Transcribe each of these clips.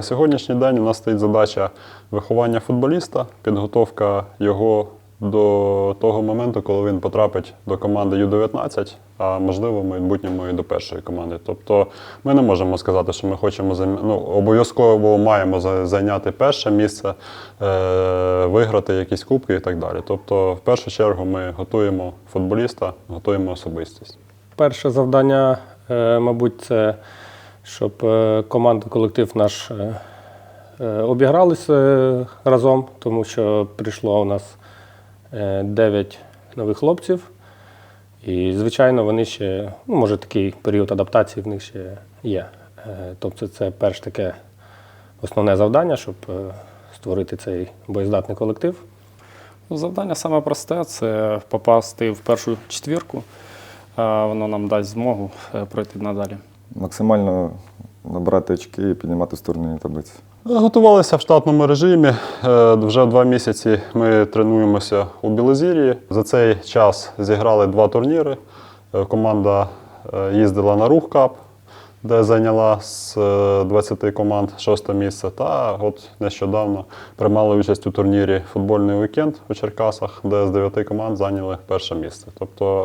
На сьогоднішній день у нас стоїть задача виховання футболіста, підготовка його до того моменту, коли він потрапить до команди Ю-19, а можливо, в майбутньому і до першої команди. Тобто ми не можемо сказати, що ми хочемо ну, обов'язково маємо зайняти перше місце, е- виграти якісь кубки і так далі. Тобто, в першу чергу, ми готуємо футболіста, готуємо особистість. Перше завдання, е, мабуть, це щоб е, команда, колектив наш е, е, обігралися разом, тому що прийшло у нас 9 нових хлопців. І, звичайно, вони ще, ну, може, такий період адаптації в них ще є. Тобто, це перше таке основне завдання, щоб створити цей боєздатний колектив. Ну, Завдання саме просте це попасти в першу четвірку. Воно нам дасть змогу пройти надалі. Максимально набрати очки і піднімати сторони таблиці. Готувалися в штатному режимі. Е, Вже два місяці ми тренуємося у Білозір'ї. За цей час зіграли два турніри. Е, Команда е, їздила на Рух Кап, де зайняла з е, 20 команд шосте місце. Та от нещодавно приймали участь у турнірі Футбольний вікенд у Черкасах, де з 9 команд зайняли перше місце. Тобто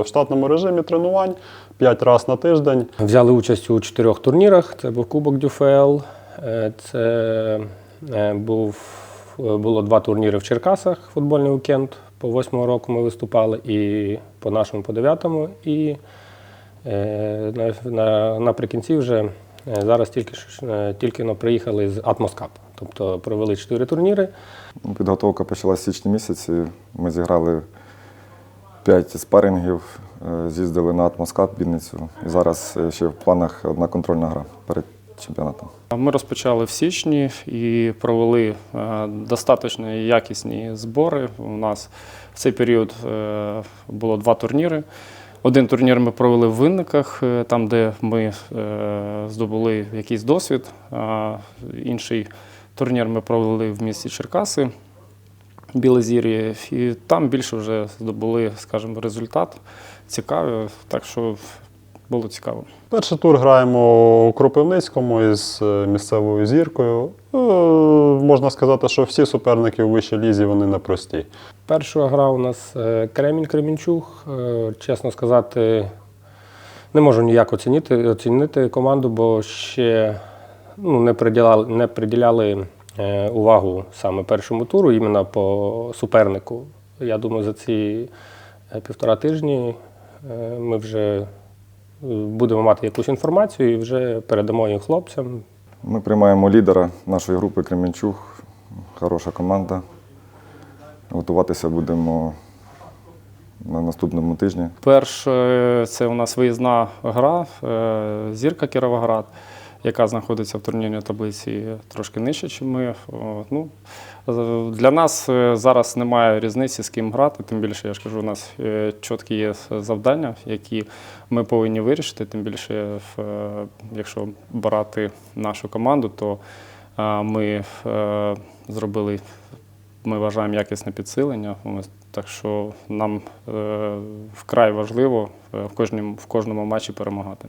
е, в штатному режимі тренувань 5 разів на тиждень. Взяли участь у чотирьох турнірах. Це був Кубок Дюфел, е, це е, був, е, було два турніри в Черкасах, футбольний вікенд. По восьмому року ми виступали, і по нашому, по дев'ятому. І е, наприкінці вже е, зараз тільки, е, тільки но приїхали з Атмоскап. Тобто провели чотири турніри. Підготовка почалася в січні місяці. Ми зіграли 5 спарингів, е, з'їздили на Атмоскап Вінницю. І зараз е, ще в планах одна контрольна гра перед чемпіонатом. Ми розпочали в січні і провели е, достатньо якісні збори. У нас в цей період е, було два турніри. Один турнір ми провели в Винниках, е, там, де ми е, здобули якийсь досвід. Інший турнір ми провели в місті Черкаси, Білозір'ї, і там більше вже здобули, скажімо, результат цікавий. Так що було цікаво. Перший тур граємо у Кропивницькому із е, місцевою зіркою. Е, Можна сказати, що всі суперники у вищій лізі вони непрості. Перша гра у нас е, Кремінь Кремінчуг. Е, Чесно сказати, не можу ніяк оцінити, оцінити команду, бо ще ну, не, приділяли, не приділяли увагу саме першому туру, іменно по супернику. Я думаю, за ці півтора тижні ми вже будемо мати якусь інформацію і вже передамо її хлопцям. Ми приймаємо лідера нашої групи Кременчуг. Хороша команда. Готуватися будемо на наступному тижні. Перше, це у нас виїзна гра е, Зірка Кіровоград, яка знаходиться в турнірній таблиці трошки нижче, ніж ми. Ну, для нас е, зараз немає різниці, з ким грати. Тим більше, я ж кажу, у нас е, чіткі є завдання, які ми повинні вирішити. Тим більше, е, якщо брати нашу команду, то ми зробили ми вважаємо якісне підсилення. Так що нам вкрай важливо в кожному, в кожному матчі перемагати.